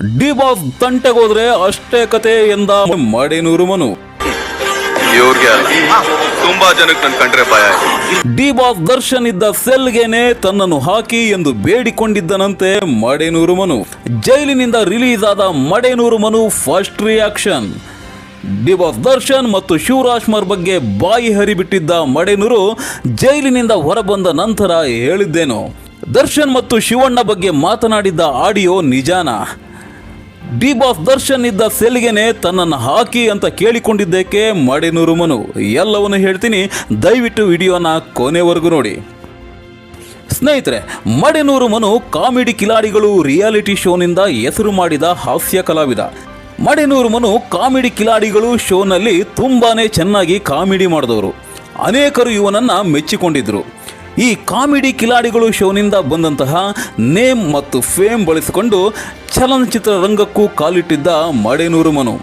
D boss ತಂಟೆಗೋದ್ರೆ ಅಷ್ಟೇ ಕತೆ ಎಂದ ಮಾಡೇನೂರು ಮನು. ತುಂಬಾ ಜನಕ್ಕೆ ನನ್ ಕಂಡ್ರೆ ಭಯ. ಡಿ ಬಾಸ್ ದರ್ಶನ್ ಇದ್ದ ಸೆಲ್ಗೆನೆ ತನ್ನನ್ನು ಹಾಕಿ ಎಂದು ಬೇಡಿಕೊಂಡಿದ್ದನಂತೆ ಮಡೇನೂರು ಮನು. ಜೈಲಿನಿಂದ ರಿಲೀಸ್ ಆದ Madenur Manu first reaction. D boss Darshan ಮತ್ತು ಶಿವರಾಜ್ಮರ್ ಬಗ್ಗೆ ಬಾಯಿ ಹರಿಬಿಟ್ಟಿದ್ದ ಮಡೇನೂರು ಜೈಲಿನಿಂದ ಹೊರಬಂದ ನಂತರ ಹೇಳಿದ್ದೇನು. ದರ್ಶನ್ ಮತ್ತು ಶಿವಣ್ಣ ಬಗ್ಗೆ ಮಾತನಾಡಿದ್ದ ಆಡಿಯೋ ನಿಜಾನ? ಡಿ ಬಾಸ್ ದರ್ಶನ್ ಇದ್ದ ಸೆಲ್ಗೆನೆ ತನ್ನನ್ನು ಹಾಕಿ ಅಂತ ಕೇಳಿಕೊಂಡಿದ್ದಕ್ಕೆ ಮಡಿನೂರು ಮನು. ಎಲ್ಲವನ್ನು ಹೇಳ್ತೀನಿ, ದಯವಿಟ್ಟು ವಿಡಿಯೋನ ಕೊನೆವರೆಗೂ ನೋಡಿ. ಸ್ನೇಹಿತರೆ, ಮಡಿನೂರು ಮನು ಕಾಮಿಡಿ ಕಿಲಾಡಿಗಳು ರಿಯಾಲಿಟಿ ಶೋನಿಂದ ಹೆಸರು ಮಾಡಿದ ಹಾಸ್ಯ ಕಲಾವಿದ. ಮಡಿನೂರು ಮನು ಕಾಮಿಡಿ ಕಿಲಾಡಿಗಳು ಶೋನಲ್ಲಿ ತುಂಬಾ ಚೆನ್ನಾಗಿ ಕಾಮಿಡಿ ಮಾಡಿದವರು. ಅನೇಕರು ಇವನನ್ನು ಮೆಚ್ಚಿಕೊಂಡಿದ್ರು. ಈ ಕಾಮಿಡಿ ಕಿಲಾಡಿಗಳು ಶೋನಿಂದ ಬಂದಂತಹ ನೇಮ್ ಮತ್ತು ಫೇಮ್ ಬಳಸಿಕೊಂಡು ಚಲನಚಿತ್ರ ರಂಗಕ್ಕೂ ಕಾಲಿಟ್ಟಿದ್ದ ಮಡೇನೂರು ಮನು.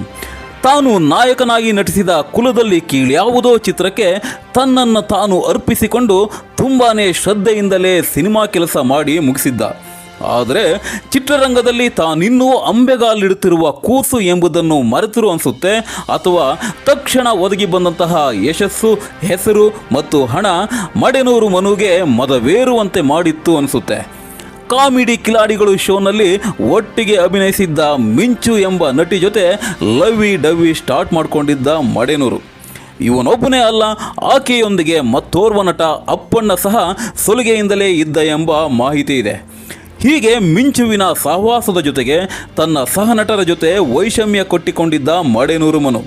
ತಾನು ನಾಯಕನಾಗಿ ನಟಿಸಿದ ಕುಲದಲ್ಲಿ ಕೀಳ್ಯಾವುದೋ ಚಿತ್ರಕ್ಕೆ ತನ್ನನ್ನು ತಾನು ಅರ್ಪಿಸಿಕೊಂಡು ತುಂಬಾ ಶ್ರದ್ಧೆಯಿಂದಲೇ ಸಿನಿಮಾ ಕೆಲಸ ಮಾಡಿ ಮುಗಿಸಿದ್ದ. ಆದರೆ ಚಿತ್ರರಂಗದಲ್ಲಿ ತಾನಿನ್ನೂ ಅಂಬೆಗಾಲಿಡುತ್ತಿರುವ ಕೂಸು ಎಂಬುದನ್ನು ಮರೆತರು ಅನಿಸುತ್ತೆ. ಅಥವಾ ತಕ್ಷಣ ಒದಗಿ ಬಂದಂತಹ ಯಶಸ್ಸು, ಹೆಸರು ಮತ್ತು ಹಣ ಮಡೆನೂರು ಮನುಗೆ ಮದವೇರುವಂತೆ ಮಾಡಿತ್ತು ಅನಿಸುತ್ತೆ. ಕಾಮಿಡಿ ಕಿಲಾಡಿಗಳು ಶೋನಲ್ಲಿ ಒಟ್ಟಿಗೆ ಅಭಿನಯಿಸಿದ್ದ ಮಿಂಚು ಎಂಬ ನಟಿ ಜೊತೆ ಲವಿ ಡವಿ ಸ್ಟಾರ್ಟ್ ಮಾಡಿಕೊಂಡಿದ್ದ ಮಡೆನೂರು. ಇವನೊಬ್ಬನೇ ಅಲ್ಲ, ಆಕೆಯೊಂದಿಗೆ ಮತ್ತೋರ್ವ ನಟ ಅಪ್ಪಣ್ಣ ಸಹ ಸುಲಿಗೆಯಿಂದಲೇ ಇದ್ದ ಎಂಬ ಮಾಹಿತಿ ಇದೆ. ಹೀಗೆ ಮಿಂಚುವಿನ ಸಹವಾಸದ ಜೊತೆಗೆ ತನ್ನ ಸಹನಟರ ಜೊತೆ ವೈಷಮ್ಯ ಕೊಟ್ಟಿಕೊಂಡಿದ್ದ ಮಡೆನೂರು ಮನು.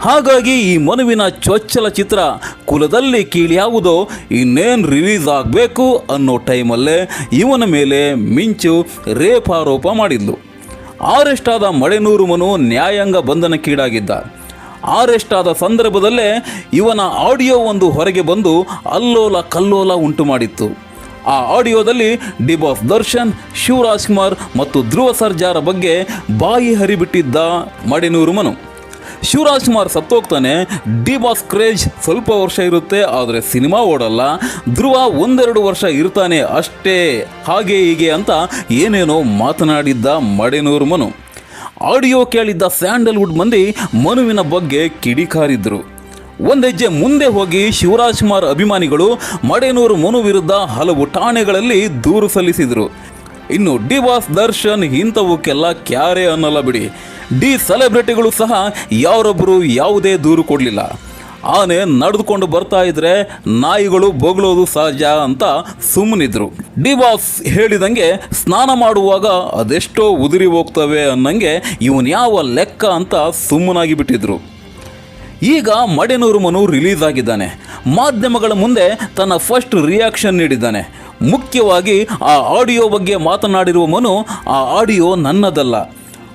ಹಾಗಾಗಿ ಈ ಮನುವಿನ ಚೊಚ್ಚಲ ಚಿತ್ರ ಕುಲದಲ್ಲಿ ಕೀಳ್ಯಾವುದೋ ಇನ್ನೇನು ರಿಲೀಸ್ ಆಗಬೇಕು ಅನ್ನೋ ಟೈಮಲ್ಲೇ ಇವನ ಮೇಲೆ ಮಿಂಚು ರೇಪ್ ಆರೋಪ ಮಾಡಿದ್ಲು ಆರೆಸ್ಟ್ ಆದ ಮಳೆನೂರು ಮನು ನ್ಯಾಯಾಂಗ ಬಂಧನಕ್ಕೀಡಾಗಿದ್ದ. ಅರೆಸ್ಟ್ ಆದ ಸಂದರ್ಭದಲ್ಲೇ ಇವನ ಆಡಿಯೋ ಒಂದು ಹೊರಗೆ ಬಂದು ಅಲ್ಲೋಲ ಕಲ್ಲೋಲ ಉಂಟು ಮಾಡಿತ್ತು ಆ ಆಡಿಯೋದಲ್ಲಿ ಡಿಬಾಸ್ ದರ್ಶನ್ ಶಿವರಾಜ್ಕುಮಾರ್ ಮತ್ತು ಧ್ರುವ ಸರ್ಜಾರ ಬಗ್ಗೆ ಬಾಯಿ ಹರಿಬಿಟ್ಟಿದ್ದ ಮಡೆನೂರು ಮನು. ಶಿವರಾಜ್ಕುಮಾರ್ ಸತ್ತೋಗ್ತಾನೆ ಡಿ ಬಾಸ್ ಕ್ರೇಜ್ ಸ್ವಲ್ಪ ವರ್ಷ ಇರುತ್ತೆ, ಆದರೆ ಸಿನಿಮಾ ಓಡಲ್ಲ. ಧ್ರುವ ಒಂದೆರಡು ವರ್ಷ ಇರ್ತಾನೆ ಅಷ್ಟೇ, ಹಾಗೆ ಹೀಗೆ ಅಂತ ಏನೇನೋ ಮಾತನಾಡಿದ್ದ ಮಡೆನೂರು ಮನು. ಆಡಿಯೋ ಕೇಳಿದ್ದ ಸ್ಯಾಂಡಲ್ವುಡ್ ಮಂದಿ ಮನುವಿನ ಬಗ್ಗೆ ಕಿಡಿಕಾರಿದ್ರು. ಒಂದೆಜ್ಜೆ ಮುಂದೆ ಹೋಗಿ ಶಿವರಾಜ್ಕುಮಾರ್ ಅಭಿಮಾನಿಗಳು ಮಡೇನೂರು ಮನು ವಿರುದ್ಧ ಹಲವು ಠಾಣೆಗಳಲ್ಲಿ ದೂರು ಸಲ್ಲಿಸಿದರು. ಇನ್ನು ಡಿ ವಾಸ್ ದರ್ಶನ್ ಇಂಥವಕ್ಕೆಲ್ಲ ಕ್ಯಾರೆ ಅನ್ನಲ್ಲ ಬಿಡಿ. ಡಿ ಸೆಲೆಬ್ರಿಟಿಗಳು ಸಹ ಯಾರೊಬ್ಬರು ಯಾವುದೇ ದೂರು ಕೊಡಲಿಲ್ಲ. ಆನೆ ನಡೆದುಕೊಂಡು ಬರ್ತಾ ಇದ್ರೆ ನಾಯಿಗಳು ಬೊಗಳೋದು ಸಹಜ ಅಂತ ಸುಮ್ಮನಿದ್ರು. ಡಿ ಬಾಸ್ ಹೇಳಿದಂಗೆ ಸ್ನಾನ ಮಾಡುವಾಗ ಅದೆಷ್ಟೋ ಉದುರಿ ಹೋಗ್ತವೆ ಅನ್ನಂಗೆ ಇವನ್ ಯಾವ ಲೆಕ್ಕ ಅಂತ ಸುಮ್ಮನಾಗಿ ಬಿಟ್ಟಿದ್ರು. ಈಗ ಮಡೆನೂರು ಮನು ರಿಲೀಸ್ ಆಗಿದ್ದಾನೆ. ಮಾಧ್ಯಮಗಳ ಮುಂದೆ ತನ್ನ ಫಸ್ಟ್ ರಿಯಾಕ್ಷನ್ ನೀಡಿದ್ದಾನೆ. ಮುಖ್ಯವಾಗಿ ಆ ಆಡಿಯೋ ಬಗ್ಗೆ ಮಾತನಾಡಿರುವ ಮನು, ಆ ಆಡಿಯೋ ನನ್ನದಲ್ಲ.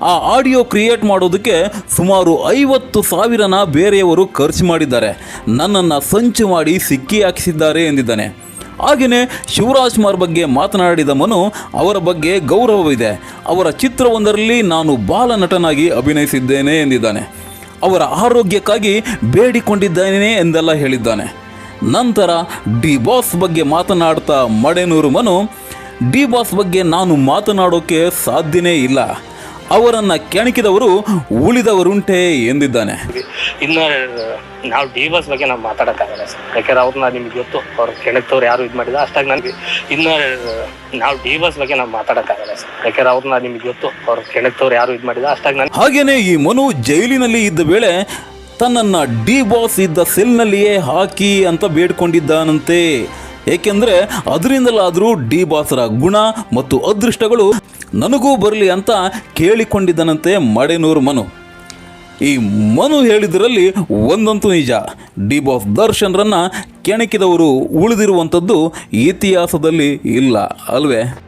ಆ ಆಡಿಯೋ ಕ್ರಿಯೇಟ್ ಮಾಡೋದಕ್ಕೆ ಸುಮಾರು ಐವತ್ತು ಸಾವಿರನ ಬೇರೆಯವರು ಖರ್ಚು ಮಾಡಿದ್ದಾರೆ. ನನ್ನನ್ನು ಸಂಚು ಮಾಡಿ ಸಿಕ್ಕಿ ಹಾಕಿಸಿದ್ದಾರೆ ಎಂದಿದ್ದಾನೆ. ಹಾಗೆಯೇ ಶಿವರಾಜ್ ಕುಮಾರ್ ಬಗ್ಗೆ ಮಾತನಾಡಿದ ಮನು, ಅವರ ಬಗ್ಗೆ ಗೌರವವಿದೆ. ಅವರ ಚಿತ್ರವೊಂದರಲ್ಲಿ ನಾನು ಬಾಲ ನಟನಾಗಿ ಅಭಿನಯಿಸಿದ್ದೇನೆ ಎಂದಿದ್ದಾನೆ. ಅವರ ಆರೋಗ್ಯಕ್ಕಾಗಿ ಬೇಡಿಕೊಂಡಿದ್ದಾನೆ ಎಂದೆಲ್ಲ ಹೇಳಿದ್ದಾನೆ. ನಂತರ ಡಿ ಬಾಸ್ ಬಗ್ಗೆ ಮಾತನಾಡ್ತಾ ಮಡೆನೂರು ಮನು, ಡಿ ಬಾಸ್ ಬಗ್ಗೆ ನಾನು ಮಾತನಾಡೋಕೆ ಸಾಧ್ಯನೇ ಇಲ್ಲ. ಅವರನ್ನು ಕೆಣಕಿದವರು ಉಳಿದವರುಂಟೆ ಎಂದಿದ್ದಾನೆ. ಇನ್ನು, ನಾವು ಡಿ ಬಾಸ್ ಬಗ್ಗೆ ನಾವು ಮಾತಾಡೋಕ್ಕಾಗಲ್ಲ ಸರ್. ಯಾಕಂದ್ರೆ ಅವ್ರನ್ನ ನಿಮ್ಗೆ ಗೊತ್ತು. ಅವ್ರ ಕೆಣಕ್ತವ್ರು ಯಾರು ಇದು ಮಾಡಿದ ಅಷ್ಟಾಗಿ ನನಗೆ ಇನ್ನು, ನಾವು ಡಿ ಬಾಸ್ ಬಗ್ಗೆ ನಾವು ಮಾತಾಡೋಕ್ಕಾಗಲ್ಲ ಸರ್. ಯಾಕಂದ್ರೆ ಅವ್ರನ್ನ ನಿಮ್ಗೆ ಗೊತ್ತು. ಅವ್ರ ಕೆಣಕ್ತವ್ರು ಯಾರು ಇದು ಮಾಡಿದ ಅಷ್ಟಾಗಿ ನಾನು ಹಾಗೇನೆ ಈ ಮನು ಜೈಲಿನಲ್ಲಿ ಇದ್ದ ವೇಳೆ ತನ್ನನ್ನು ಡಿ ಬಾಸ್ ಇದ್ದ ಸೆಲ್ನಲ್ಲಿಯೇ ಹಾಕಿ ಅಂತ ಬೇಡ್ಕೊಂಡಿದ್ದಾನಂತೆ. ಏಕೆಂದರೆ ಅದರಿಂದಲಾದರೂ ಡಿ ಬಾಸರ ಗುಣ ಮತ್ತು ಅದೃಷ್ಟಗಳು ನನಗೂ ಬರಲಿ ಅಂತ ಕೇಳಿಕೊಂಡಿದ್ದನಂತೆ ಮಡೆನೂರು ಮನು. ಈ ಮನು ಹೇಳಿದ್ರಲ್ಲಿ ಒಂದಂತೂ ನಿಜ. ಡಿ ಬಾಸ್ ದರ್ಶನ್ರನ್ನ ಕೆಣಕಿದವರು ಉಳಿದಿರುವಂಥದ್ದು ಇತಿಹಾಸದಲ್ಲಿ ಇಲ್ಲ ಅಲ್ವೇ?